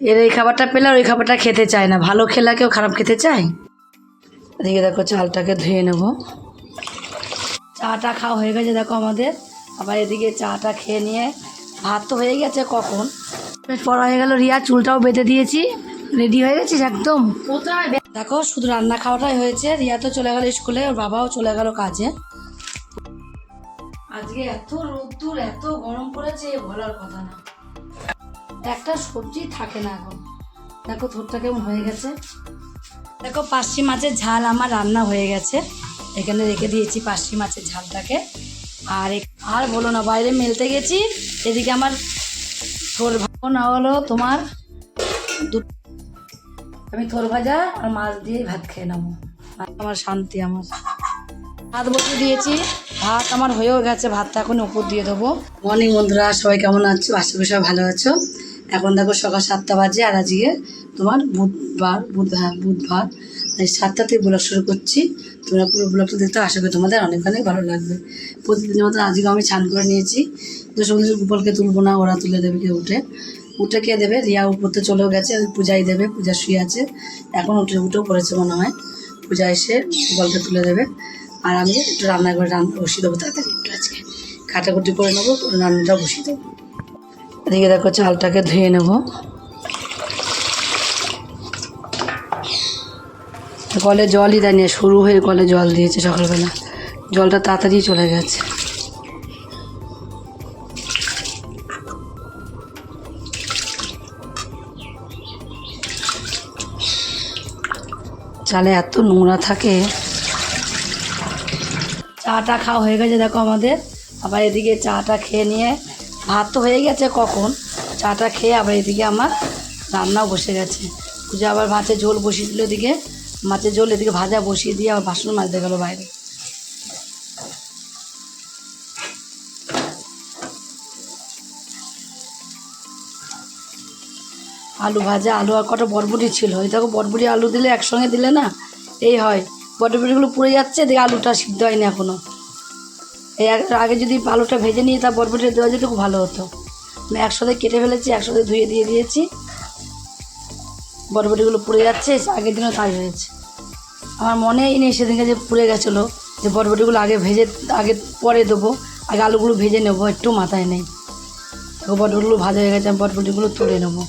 এর এই খাবারটা পেলে আর ওই খাবারটা খেতে চায় না। ভালো খেলা কেউ খারাপ খেতে চায়? এদিকে দেখো চালটাকে ধুয়ে নেব। চাটা খাওয়া হয়ে গেছে দেখো আমাদের। আবার এদিকে চাটা খেয়ে নিয়ে ভাত তো হয়ে গেছে কখন? পড়া হয়ে গেল রিয়া চুলটাও বেঁধে দিয়েছি। রেডি হয়ে গেছিস একদম? দেখো শুধু রান্না খাওয়াটাই হয়েছে। রিয়া তো চলে গেল স্কুলে ওর বাবাও চলে গেল কাজে। আজকে এত রোদ্দুর এত গরম পড়েছে বলার কথা না। একটা সবজি থাকে না এখন। দেখো, থোরটা কেমন হয়ে গেছে। দেখো, পার্শি মাছের ঝাল আমার রান্না হয়ে গেছে। এখানে রেখে দিয়েছি পার্শি মাছের ঝালটাকে। আর আর বলো না, বাইরে মেলতে গেছি। এদিকে আমার থোর ভাজা না হলো, তোমার আমি থোর ভাজা আর মাছ দিয়ে ভাত খেয়ে নেব। আমার শান্তি আমার। ভাত বসে দিয়েছি। ভাত আমার হয়েও গেছে, ভাতটা এখন উপর দিয়ে দেবো। মর্নিং বন্ধুরা, সবাই কেমন আছো? আশা করি সবাই ভালো আছো। এখন দেখো সকাল সাতটা বাজে আর আজকে তোমার বুধবার, বুধ হ্যাঁ বুধবার। এই সাতটাতে ব্লগ শুরু করছি। তোমরা পুরো ব্লগটা দেখতে আশা করি তোমাদের অনেক অনেক ভালো লাগবে। প্রতিদিনের মতো আজকে আমি স্নান করে নিয়েছি। তো সঙ্গে গোপালকে তুলবো না, ওরা তুলে দেবে কেউ উঠে। উঠে কে দেবে? রিয়া উপরতে চলেও গেছে পূজাই দেবে, পূজা শুয়ে আছে। এখন উঠে উঠেও পড়েছে মনে হয়। পূজা এসে গোপালকে তুলে দেবে। আর আমি একটু রান্নাঘরে রান্না বসিয়ে দেবো। তাড়াতাড়ি একটু আজকে কাটাকুটি করে নেব, রান্নাটা বসিয়ে দেবো। এদিকে দেখো চালটাকে ধুয়ে নেব। কলে জলই দেয়নি, শুরু হয়ে কলে জল দিয়েছে সকালবেলা। জলটা তাড়াতাড়ি চলে গেছে। চালে এত নোংরা থাকে। চাটা খাওয়া হয়ে গেছে দেখো আমাদের। আবার এদিকে চাটা খেয়ে নিয়ে ভাত তো হয়ে গেছে কখন? চাটা খেয়ে আবার এদিকে আমার রান্নাও বসে গেছে। পুজো আবার মাছের ঝোল বসিয়ে দিল এদিকে। মাছের ঝোল এদিকে ভাজা বসিয়ে দিয়ে আবার বাসন মাজতে গেলো বাইরে। আলু ভাজা, আলু আর কটা বরবটি ছিল। ওই দেখো, বরবটি, আলু দিলে একসঙ্গে দিলে না, এই হয়। বরবটিগুলো পুড়ে যাচ্ছে, এদিকে আলুটা সিদ্ধ হয়নি এখনও আগে- আগে যদি আলুটা ভেজে নিয়ে তা বরবটিটা দেওয়া যেত, খুব ভালো হতো। আমি একসাথে কেটে ফেলেছি, একসাথে ধুয়ে দিয়ে দিয়েছি। বরবটিগুলো পুড়ে যাচ্ছে আগের দিনও তাই হয়েছে। আমার মনেই নেই সেদিনকে যে পুড়ে গেছিল, যে বরবটিগুলো আগে ভেজে, আগে পরে দেবো, আগে আলুগুলো ভেজে নেব, একটু মাথায় নেই। বরবটিগুলো ভাজা হয়ে গেছে, আমি বরবটিগুলো তুলে নেব।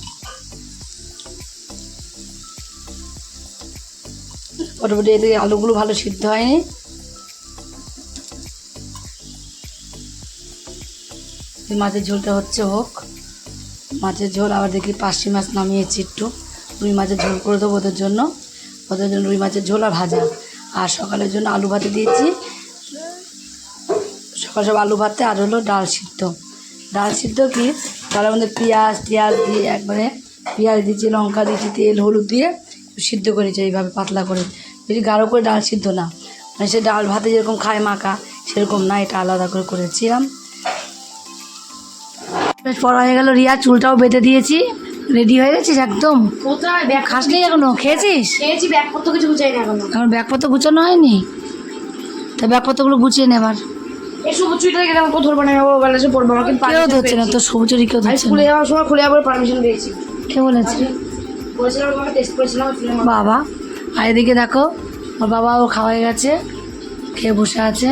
বরবটি এদিকে আলুগুলো ভালো সিদ্ধ হয়নি। এই মাছের ঝোলটা হচ্ছে হোক। মাছের ঝোল আবার দেখি পার্শি মাছ নামিয়েছি একটু। রুই মাছের ঝোল করে দেবো ওদের জন্য। ওদের জন্য রুই মাছের ঝোল আর ভাজা। আর সকালের জন্য আলু ভাতে দিয়েছি। সকাল সব আলু ভাতে আর হলো ডাল সিদ্ধ। ডাল সিদ্ধ কি? ডালের মধ্যে পেঁয়াজ, টিয়াজ দিয়ে একবারে পেঁয়াজ দিয়েছি, লঙ্কা দিয়েছি, তেল, হলুদ দিয়ে সিদ্ধ করেছি এইভাবে পাতলা করে। বেশি গাঢ় করে ডাল সিদ্ধ না। মানে সে ডাল ভাতে যেরকম খায় মাখা, সেরকম না, এটা আলাদা করে করেছিলাম। বেশ পড়া হয়ে গেল রিয়া চুলটাও বেঁধে দিয়েছি। রেডি হয়ে গেছিস একদম? কোথায় ব্যাগ খাসনি এখনও? খেয়েছিস? খেয়েছি ব্যাগপত্র কিছু গুছাই না এখনও। এখন ব্যাগপত্র গুছানো হয়নি? তা ব্যাগপত্রগুলো গুছিয়ে নেবার এই সবুজ চুইটা গেলে আমাকে ধরবো না ও পড়ব আমাকে কেউ ধরছে না তো সবুজেরই কেউ আমি ধরছে স্কুলে যাওয়ার সময় খুলে যাওয়ার পারমিশন কে বলেছে? বাবা আর এদিকে দেখো ওর বাবাও খাওয়া হয়ে গেছে খেয়ে বসে আছে।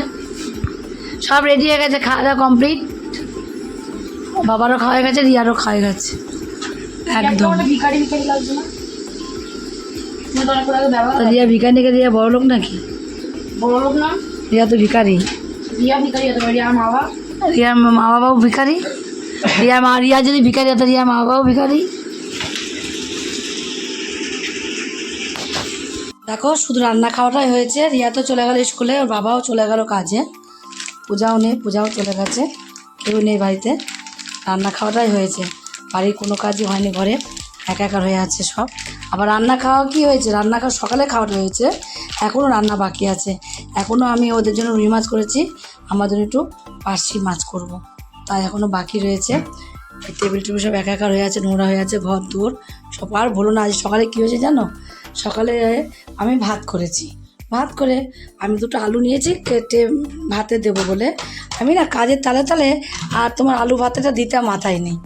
সব রেডি হয়ে গেছে খাওয়া দাওয়া কমপ্লিট বাবারও খাওয়া গেছে রিয়ারও খাওয়া গেছে। একদম। ভিকারি ভিকারি রিয়া ভিকারিকে রিয়া বড় লোক নাকি? বড় লোক না? রিয়া তো ভিকারি রিয়া ভিকারি মা বাবা রিয়ার মা বাবাও ভিখারি। রিয়ার মা রিয়া যদি ভিখারি হতো রিয়ার মা বাবাও ভিখারি। দেখো শুধু রান্না খাওয়াটাই হয়েছে। রিয়া তো চলে গেল স্কুলে ওর বাবাও চলে গেল কাজে। পূজাও নেই পূজাও চলে গেছে। কেউ নেই বাড়িতে। রান্না খাওয়াটাই হয়েছে। বাড়ির কোনো কাজই হয়নি, ঘরে একাকার হয়ে আছে সব। আবার রান্না খাওয়া কি হয়েছে? রান্না খাওয়া সকালে খাওয়াটা হয়েছে এখনও রান্না বাকি আছে। এখনও আমি ওদের জন্য রুই মাছ করেছি জন্য একটু পার্শি মাছ করব। তাই এখনও বাকি রয়েছে। টেবিল টেবিল সব একাকার হয়ে আছে, নোংরা হয়ে আছে, ঘর দূর সব আর বলো না, আজ সকালে কী হয়েছে জানো? সকালে আমি ভাত করেছি। ভাত করে আমি দুটো আলু নিয়েছি, কেটে ভাতে দেবো বলে। আমি না কাজের তালে তালে আর তোমার আলু ভাতেটা দিতে মাথায় নেই।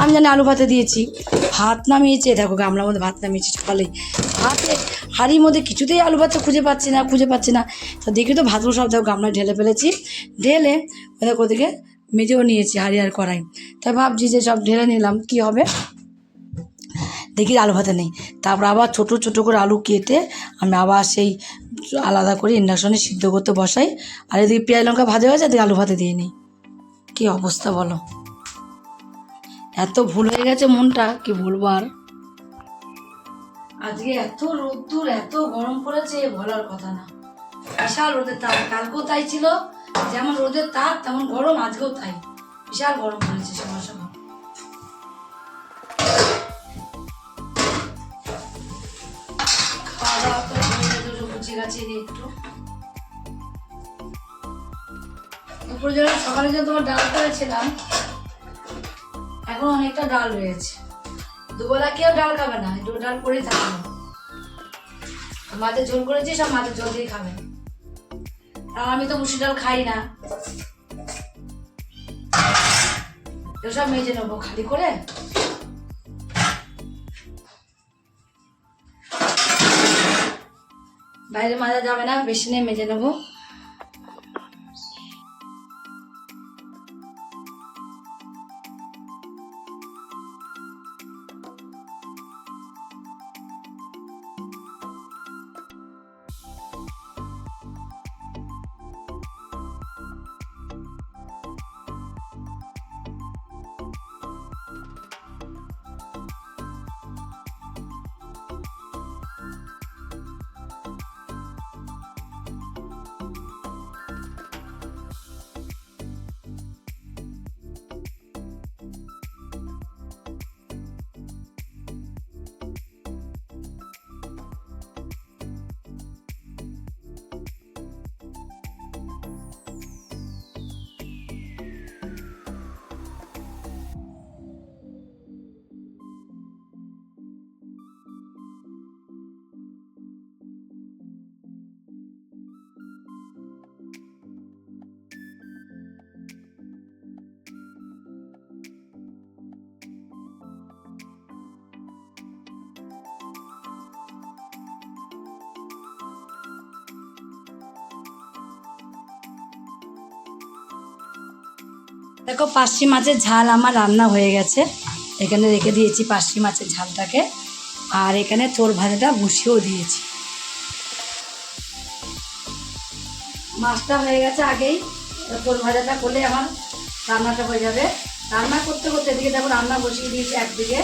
আমি জানি আলু ভাতে দিয়েছি। ভাত নামিয়েছে, দেখো গামলার মধ্যে ভাত নামিয়েছি সকালেই ভাতে হাড়ির মধ্যে কিছুতেই আলু ভাতটা খুঁজে পাচ্ছি না, খুঁজে পাচ্ছি না। তো দেখি তো ভাতগুলো সব দেখো গামলায় ঢেলে ফেলেছি। ঢেলে দেখো ওদিকে মেজেও নিয়েছি হাড়ি আর কড়াই। তাই ভাবছি যে সব ঢেলে নিলাম, কি হবে? দেখি আলু ভাতে নেই। তারপর আবার ছোট ছোট করে আলু কেটে আমি আবার সেই আলাদা করে ইন্ডাকশনে সিদ্ধ করতে বসাই। আর এদিকে পেঁয়াজ লঙ্কা ভাজা হয়েছে, এদিকে আলু ভাতে দিয়ে নিই। কী অবস্থা বলো? এত ভুল হয়ে গেছে মনটা, কি বলব আর? আজকে এত রোদ্দুর, এত গরম পড়েছে বলার কথা না। বিশাল রোদের তাপ, কালকেও তাই ছিল, যেমন রোদের তাপ, তেমন গরম আজকেও তাই। বিশাল গরম পড়েছে সবার সময় গেছে, একটু। দুপুরে যেন সকালে যে তোমার ডাল করেছিলাম এখন অনেকটা ডাল রয়েছে। দুবেলা কেউ ডাল খাবে না একটু ডাল করেই থাকবে। মাছের ঝোল করেছি সব মাছের ঝোল দিয়ে খাবে। আর আমি তো মুসুর ডাল খাই না। এসব মেজে নেব খালি করে। বাইরে মাজা যাবে না বেশি নিয়ে মেজে নেব। দেখো, পার্শি মাছের ঝাল আমার রান্না হয়ে গেছে। এখানে রেখে দিয়েছি পার্শি মাছের ঝালটাকে। আর এখানে চোর ভাজাটা বসিয়েও দিয়েছি। মাছটা হয়ে গেছে আগেই। চোর ভাজাটা করলে আমার রান্নাটা হয়ে যাবে। রান্না করতে করতে এদিকে দেখো, রান্না বসিয়ে দিয়েছি একদিকে।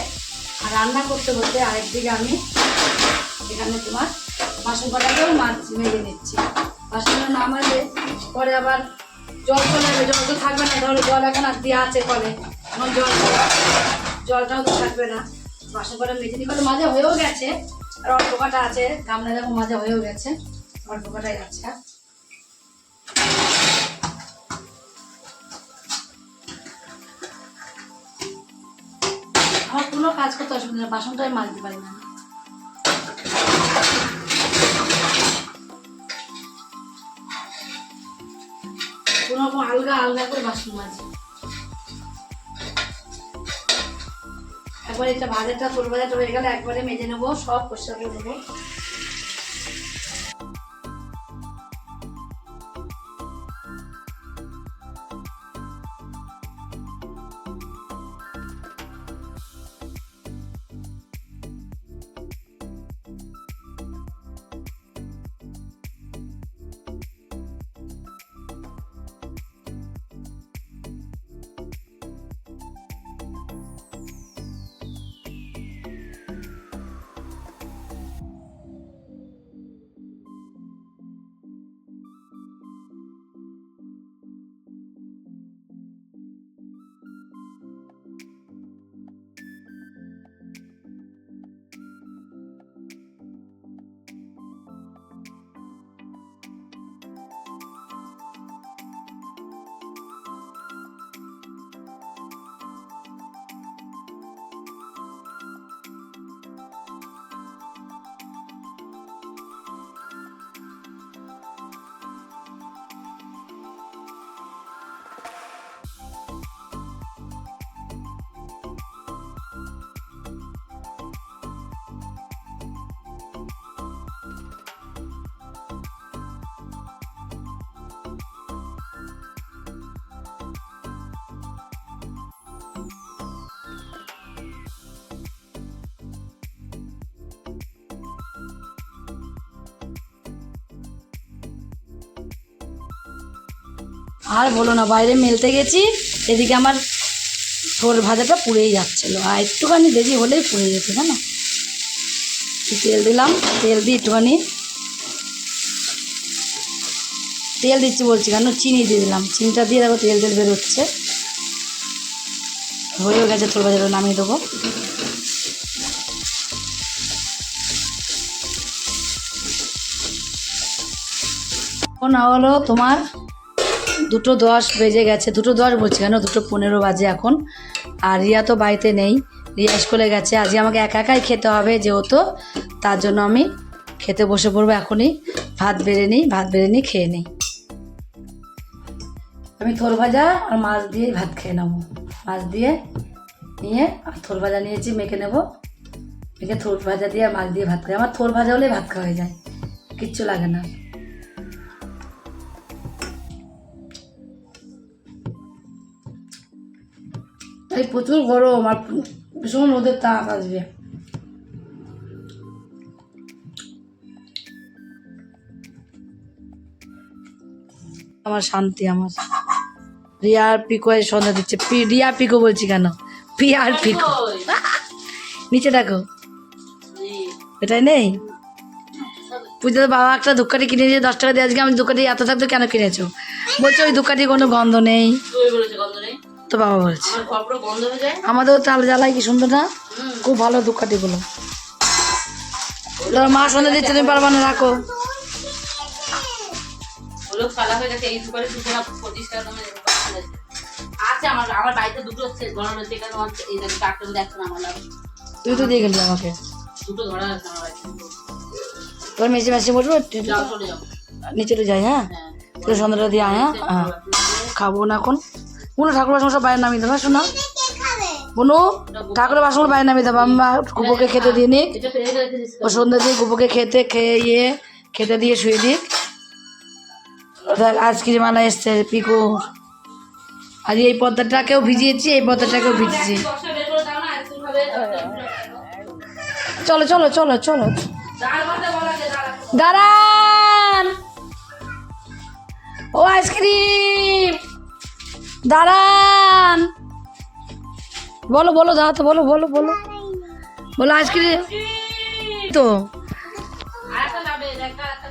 আর রান্না করতে করতে আরেকদিকে আমি এখানে তোমার বাসন কটাকেও মাছ মেরে নিচ্ছি। বাসন না মাঝে পরে আবার জল চলে যাবে জল তো থাকবে না, ধরো জল এখন আর দেওয়া আছে কলে। এখন জল জলটাও তো থাকবে না। বাসন কটা মেজে নিই, কলে মাঝে হয়েও গেছে। আর অল্প কাটা আছে, গামলা যেমন মাঝে হয়েও গেছে। অল্প কাটাই আছে আর আমার কোনো কাজ করতে অসুবিধা নেই, বাসনটাই মাজতে পারি না রকম আলগা আলগা করে বাসন মাজি। একবার এটা ভাজাটা তোর ভাজাটা হয়ে গেলে একবারে মেজে নেব, সব পরিষ্কার করে নেব। আর বলো না, বাইরে মেলতে গেছি, এদিকে আমার থোর ভাজাটা পুড়েই যাচ্ছিল। আর একটুখানি দেরি হলেই পুড়ে যেত একটু তেল দিলাম, তেল দিয়ে একটুখানি তেল দিচ্ছি বলছি কেন? চিনি দিয়ে দিলাম। চিনিটা দিয়ে দেখো তেল তেল বেরোচ্ছে। হয়েও গেছে থোর ভাজাটা নামিয়ে দেবো। এখন হলো তোমার দুটো দশ বেজে গেছে, দুটো দশ বলছি কেন? দুটো পনেরো বাজে এখন। আর রিয়া তো বাড়িতে নেই, রিয়া স্কুলে গেছে। আজকে আমাকে একা একাই খেতে হবে যেহেতু, তার জন্য আমি খেতে বসে পড়ব এখনই। ভাত বেড়ে নিই, ভাত বেড়ে নিই খেয়ে নিই। আমি থোর ভাজা আর মাছ দিয়ে ভাত খেয়ে নেব। মাছ দিয়ে নিয়ে আর থোর ভাজা নিয়েছি, মেখে নেব। মেখে থোর ভাজা দিয়ে আর মাছ দিয়ে ভাত খাই। আমার থোর ভাজা হলেই ভাত খাওয়া হয়ে যায়। কিচ্ছু লাগে না। তাই প্রচুর গরম আর ভীষণ রোদের তাপ আসবে আমার শান্তি আমার রিয়ার পিকো সন্ধ্যা দিচ্ছে। রিয়া পিকো বলছি কেন? পিয়ার পিকো। নিচে দেখো। এটাই নেই? পুজোতে বাবা একটা ধূপকাঠি কিনে দিয়ে দশ টাকা দিয়ে। আজকে আমি ধূপকাঠি এত থাকতো কেন কিনেছো? বলছো ওই ধূপকাঠি কোনো গন্ধ নেই। তো বাবা বলছে। আমার খবর বন্ধ হয়ে যায়? আমাদের তাল জ্বালাই কি সুন্দর না? খুব ভালো ধূপকাঠিগুলো ধরো মা সন্ধ্যা দিচ্ছে তুমি পারবা না রাখো। নাম তুই তো দিয়ে গেলি আমাকে। তোর মেসি মেসি নিচে যাই হ্যাঁ? হ্যাঁ। তোর সন্ধ্যাটা দিয়ে আয় হ্যাঁ? হ্যাঁ। খাব না এখন। কোনো ঠাকুর বাসন বাইরে নামিয়ে দেবা শোনা বনু ঠাকুরের বাসনগুলো বাইরে নামিয়ে দেবো আমি গুবোকে খেতে দিয়ে নিক। ও সন্ধ্যা দিয়ে গুবোকে খেতে খেয়ে, খেতে দিয়ে শুয়ে দিক দেখ আইসক্রিম আনা এসছে, পিকু। আর এই পদ্মাটাকেও ভিজিয়েছি, এই পদ্মাটাকেও ভিজিয়েছি চলো চলো চলো চলো। দাঁড়ান! ও আইসক্রিম! দাঁড়ান। বলো বলো দাঁড়াতে বলো বলো বলো। বলো আইসক্রিম তো।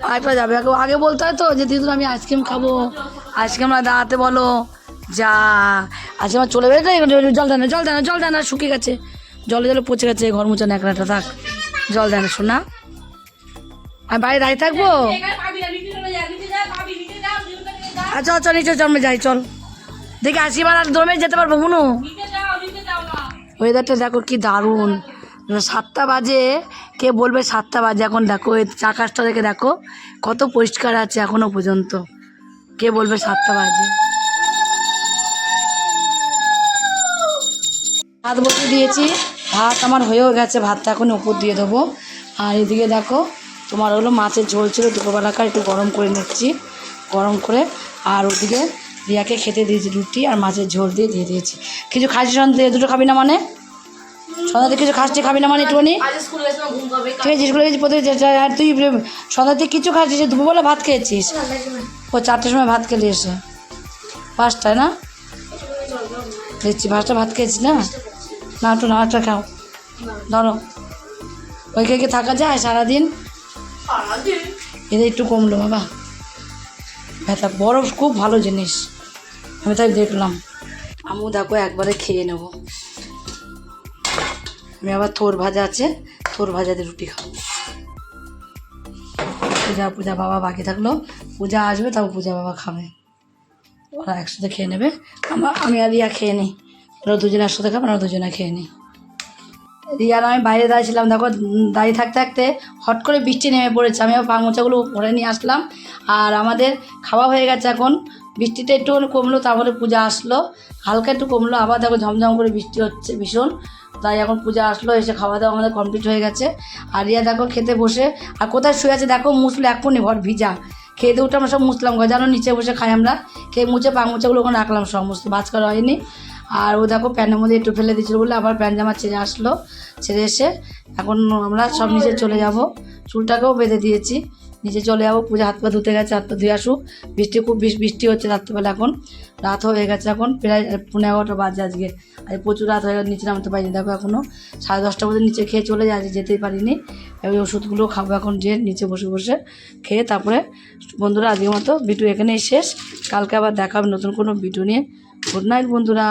আরেকটা যাবে আগে- বলতে হয় তো যে দিদুন আমি আইসক্রিম খাব। আইসক্রিম না দাঁড়াতে বলো। যা। আজকে আমার চলে গেছে জল দেয় না জল দেয় না জল দেয় না শুকিয়ে গেছে। জলে জলে পচে গেছে ঘর মুছে না একটা থাক। জল দেয় না শোনা আমি বাইরে দাঁড়িয়ে থাকব? চলে আচ্ছা আচ্ছা নিচে জন্মে যাই চল। দেখি আশিবার আর দমে যেতে পারব বুনু নিচে যাও নিচে যাও না। ওয়েদারটা দেখো কি দারুণ। সাতটা বাজে কে বলবে সাতটা বাজে? এখন দেখো এই আকাশটা দেখে দেখো কত পরিষ্কার আছে এখনও পর্যন্ত। কে বলবে সাতটা বাজে? ভাত বসে দিয়েছি। ভাত আমার হয়েও গেছে ভাতটা এখন উপর দিয়ে দেবো। আর এদিকে দেখো তোমার হলো মাছের ঝোল ছিল দুপুরবেলাকার একটু গরম করে নিচ্ছি। গরম করে আর ওদিকে রিয়াকে খেতে দিয়েছি রুটি আর মাছের ঝোল দিয়ে দিয়ে দিয়েছি। কিছু খাসি সন্ধ্যে দুটো খাবি না মানে? সন্ধ্যাতে কিছু খাসছি খাবি না মানে একটুখানি? ঠিক আছে স্কুলে গেছি প্রতি আর তুই সন্ধ্যাতে কিছু খাচ্ছিস? দুপুরবেলা ভাত খেয়েছিস? ও চারটের সময় ভাত খেলি এসে। পাঁচটায় না? দেখছি পাঁচটা ভাত খেয়েছিস না? না একটু নাড়াটা খাও। ধরো। ওই খেয়ে কি থাকা যায় সারাদিন? এদের একটু কমলো বাবা। ব্যথা বরফ খুব ভালো জিনিস। আমি তাই দেখলাম। আমিও দেখো, একবারে খেয়ে নেব। আমি আবার থোর ভাজা আছে, থোর ভাজা দিয়ে রুটি খাব। পূজা পূজা বাবা বাকি থাকল। পূজা আসবে, তাও পূজা বাবা খাবে। ওরা একসাথে খেয়ে নেবে। আমার আমি আর রিয়া খেয়ে নিই। ওরা দুজনে একসাথে খাবে ওরা দুজনে খেয়ে নিই। রিয়ার আমি বাইরে দাঁড়িয়েছিলাম, দেখো দাঁড়িয়ে থাকতে থাকতে হট করে বৃষ্টি নেমে পড়েছে। আমি আবার পাংমোচাগুলো ভরে নিয়ে আসলাম। আর আমাদের খাওয়া হয়ে গেছে এখন বৃষ্টিটা একটুখানি কমলো, তারপরে পূজা আসলো। হালকা একটু কমলো, আবার দেখো ঝমঝম করে বৃষ্টি হচ্ছে ভীষণ। তাই এখন পূজা আসলো, এসে খাওয়া দাওয়া আমাদের কমপ্লিট হয়ে গেছে। আর রিয়া দেখো খেতে বসে। আর কোথায় শুয়ে আছে দেখো, মুসলো এখনই ঘর ভিজা। খেয়ে দিয়ে উঠে আমরা সব মুছলাম, ঘর জানো নিচে বসে খাই আমরা। খেয়ে মুছে পাং মুচাগুলো ওখানে রাখলাম সমস্ত ভাজ করা হয়নি। আর ও দেখো প্যানের মধ্যে একটু ফেলে দিয়েছিল বলে আবার প্যান্ট জামা ছেড়ে আসলো, ছেড়ে এসে এখন আমরা সব নিচে চলে যাব। চুলটাকেও বেঁধে দিয়েছি। নিচে চলে যাব পূজা হাত পা ধুতে গেছে, হাত পা ধুয়ে আসুক। বৃষ্টি খুব বৃষ্টি হচ্ছে রাত্রেবেলা এখন। রাত হয়ে গেছে এখন, প্রায় পনেরো এগারোটা বাজে আজকে। আর প্রচুর রাত হয়ে নিচে নামতে পারিনি। দেখো এখনও সাড়ে দশটা পর্যন্ত নিচে খেয়ে চলে যায় যেতেই পারিনি। ওই ওষুধগুলো খাব এখন, যে নিচে বসে বসে খেয়ে তারপরে বন্ধুরা, আজকের মতো ভিডিও এখানেই শেষ। কালকে আবার দেখা হবে নতুন কোনো ভিডিও নিয়ে। গুড নাইট বন্ধুরা।